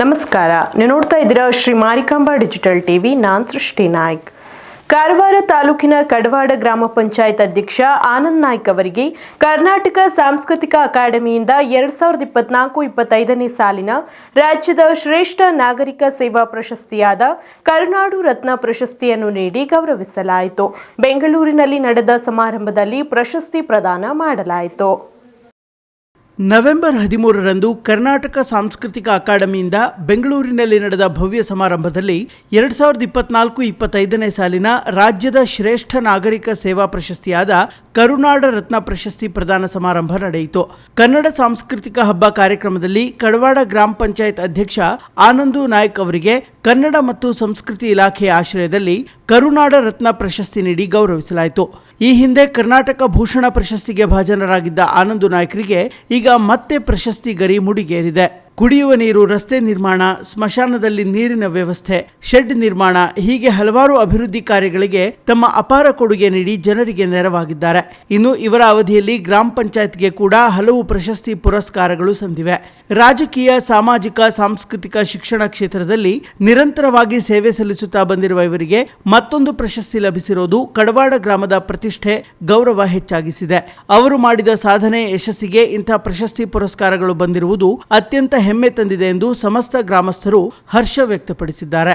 ನಮಸ್ಕಾರ. ನೀವು ನೋಡ್ತಾ ಇದ್ದೀರಾ ಶ್ರೀ ಮಾರಿಕಾಂಬಾ ಡಿಜಿಟಲ್ ಟಿವಿ. ನಾನ್ ಸೃಷ್ಟಿ ನಾಯ್ಕ್. ಕಾರವಾರ ತಾಲೂಕಿನ ಕಡವಾಡ ಗ್ರಾಮ ಪಂಚಾಯತ್ ಅಧ್ಯಕ್ಷ ಆನಂದ್ ನಾಯ್ಕ್ ಅವರಿಗೆ ಕರ್ನಾಟಕ ಸಾಂಸ್ಕೃತಿಕ ಅಕಾಡೆಮಿಯಿಂದ ಎರಡ್ ಸಾವಿರದ ಇಪ್ಪತ್ನಾಲ್ಕು ಇಪ್ಪತ್ತೈದನೇ ಸಾಲಿನ ರಾಜ್ಯದ ಶ್ರೇಷ್ಠ ನಾಗರಿಕ ಸೇವಾ ಪ್ರಶಸ್ತಿಯಾದ ಕರುನಾಡು ರತ್ನ ಪ್ರಶಸ್ತಿಯನ್ನು ನೀಡಿ ಗೌರವಿಸಲಾಯಿತು. ಬೆಂಗಳೂರಿನಲ್ಲಿ ನಡೆದ ಸಮಾರಂಭದಲ್ಲಿ ಪ್ರಶಸ್ತಿ ಪ್ರದಾನ ಮಾಡಲಾಯಿತು. ನವೆಂಬರ್ ಹದಿಮೂರರಂದು ಕರ್ನಾಟಕ ಸಾಂಸ್ಕೃತಿಕ ಅಕಾಡೆಮಿಯಿಂದ ಬೆಂಗಳೂರಿನಲ್ಲಿ ನಡೆದ ಭವ್ಯ ಸಮಾರಂಭದಲ್ಲಿ ಎರಡ್ ಸಾವಿರದ ಇಪ್ಪತ್ನಾಲ್ಕು ಇಪ್ಪತ್ತೈದನೇ ಸಾಲಿನ ರಾಜ್ಯದ ಶ್ರೇಷ್ಠ ನಾಗರಿಕ ಸೇವಾ ಪ್ರಶಸ್ತಿಯಾದ ಕರುನಾಡ ರತ್ನ ಪ್ರಶಸ್ತಿ ಪ್ರದಾನ ಸಮಾರಂಭ ನಡೆಯಿತು. ಕನ್ನಡ ಸಾಂಸ್ಕೃತಿಕ ಹಬ್ಬ ಕಾರ್ಯಕ್ರಮದಲ್ಲಿ ಕಡವಾಡ ಗ್ರಾಮ ಪಂಚಾಯತ್ ಅಧ್ಯಕ್ಷ ಆನಂದು ನಾಯ್ಕ್ ಅವರಿಗೆ ಕನ್ನಡ ಮತ್ತು ಸಂಸ್ಕೃತಿ ಇಲಾಖೆಯ ಆಶ್ರಯದಲ್ಲಿ ಕರುನಾಡ ರತ್ನ ಪ್ರಶಸ್ತಿ ನೀಡಿ ಗೌರವಿಸಲಾಯಿತು. ಈ ಹಿಂದೆ ಕರ್ನಾಟಕ ಭೂಷಣ ಪ್ರಶಸ್ತಿಗೆ ಭಾಜನರಾಗಿದ್ದ ಆನಂದು ನಾಯ್ಕರಿಗೆ ಈಗ ಮತ್ತೆ ಪ್ರಶಸ್ತಿ ಗರಿ ಮುಡಿಗೇರಿದೆ. ಕುಡಿಯುವ ನೀರು ರಸ್ತೆ ನಿರ್ಮಾಣ, ಸ್ಮಶಾನದಲ್ಲಿ ನೀರಿನ ವ್ಯವಸ್ಥೆ ಶೆಡ್ ನಿರ್ಮಾಣ ಹೀಗೆ ಹಲವಾರು ಅಭಿವೃದ್ಧಿ ಕಾರ್ಯಗಳಿಗೆ ತಮ್ಮ ಅಪಾರ ಕೊಡುಗೆ ನೀಡಿ ಜನರಿಗೆ ನೆರವಾಗಿದ್ದಾರೆ. ಇನ್ನು ಇವರ ಅವಧಿಯಲ್ಲಿ ಗ್ರಾಮ ಪಂಚಾಯತ್ಗೆ ಕೂಡ ಹಲವು ಪ್ರಶಸ್ತಿ ಪುರಸ್ಕಾರಗಳು ಸಂದಿವೆ. ರಾಜಕೀಯ, ಸಾಮಾಜಿಕ, ಸಾಂಸ್ಕೃತಿಕ ಶಿಕ್ಷಣ ಕ್ಷೇತ್ರದಲ್ಲಿ ನಿರಂತರವಾಗಿ ಸೇವೆ ಸಲ್ಲಿಸುತ್ತಾ ಬಂದಿರುವ ಇವರಿಗೆ ಮತ್ತೊಂದು ಪ್ರಶಸ್ತಿ ಲಭಿಸಿರೋದು ಕಡವಾಡ ಗ್ರಾಮದ ಪ್ರತಿಷ್ಠೆ ಗೌರವ ಹೆಚ್ಚಾಗಿಸಿದೆ. ಅವರು ಮಾಡಿದ ಸಾಧನೆ ಯಶಸ್ಸಿಗೆ ಇಂಥ ಪ್ರಶಸ್ತಿ ಪುರಸ್ಕಾರಗಳು ಬಂದಿರುವುದು ಅತ್ಯಂತ ಹೆಮ್ಮೆ ತಂದಿದೆ ಎಂದು ಸಮಸ್ತ ಗ್ರಾಮಸ್ಥರು ಹರ್ಷ ವ್ಯಕ್ತಪಡಿಸಿದ್ದಾರೆ.